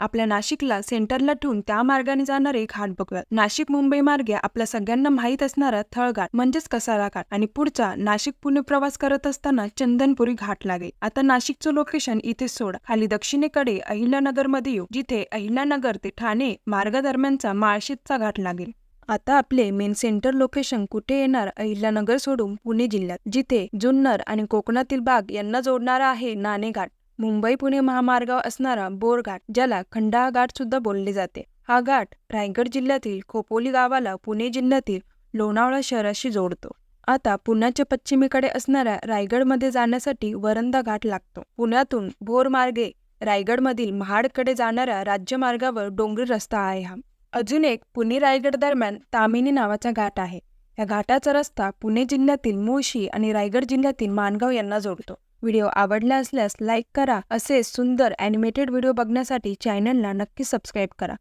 आपल्या नाशिकला सेंटरला ठेवून त्या मार्गाने जाणारे घाट बघूयात नाशिक मुंबई मार्गे आपल्या सगळ्यांना माहीत असणारा थळघाट म्हणजेच कसारा घाट आणि पुढचा नाशिक पुणे प्रवास करत असताना चंदनपुरी घाट लागेल आता नाशिकचं लोकेशन इथे सोडा. खाली दक्षिणेकडे अहिल्यानगरमध्ये येऊ जिथे अहिल्यानगर ते ठाणे मार्गादरम्यानचा माळशेजचा घाट लागेल. आता आपले मेन सेंटर लोकेशन कुठे येणार? अहिल्यानगर सोडून पुणे जिल्ह्यात जिथे जुन्नर आणि कोकणातील बाग यांना जोडणारा आहे नाणेघाट. मुंबई पुणे महामार्गावर असणारा बोरघाट ज्याला खंडाळा घाट सुद्धा बोलले जाते. हा घाट रायगड जिल्ह्यातील खोपोली गावाला पुणे जिल्ह्यातील लोणावळा शहराशी जोडतो. आता पुण्याच्या पश्चिमेकडे असणाऱ्या रायगडमध्ये जाण्यासाठी वरंदा घाट लागतो. पुण्यातून भोर मार्गे रायगडमधील महाडकडे जाणाऱ्या राज्यमार्गावर डोंगरी रस्ता आहे हा. अजून एक पुणे रायगड दरम्यान तामिनी नावाचा घाट आहे. या घाटाचा रस्ता पुणे जिल्ह्यातील मुळशी आणि रायगड जिल्ह्यातील माणगाव यांना जोडतो. व्हिडिओ आवडला असल्यास लाईक करा. असे सुंदर ॲनिमेटेड व्हिडिओ बघण्यासाठी चॅनलला नक्की सबस्क्राईब करा.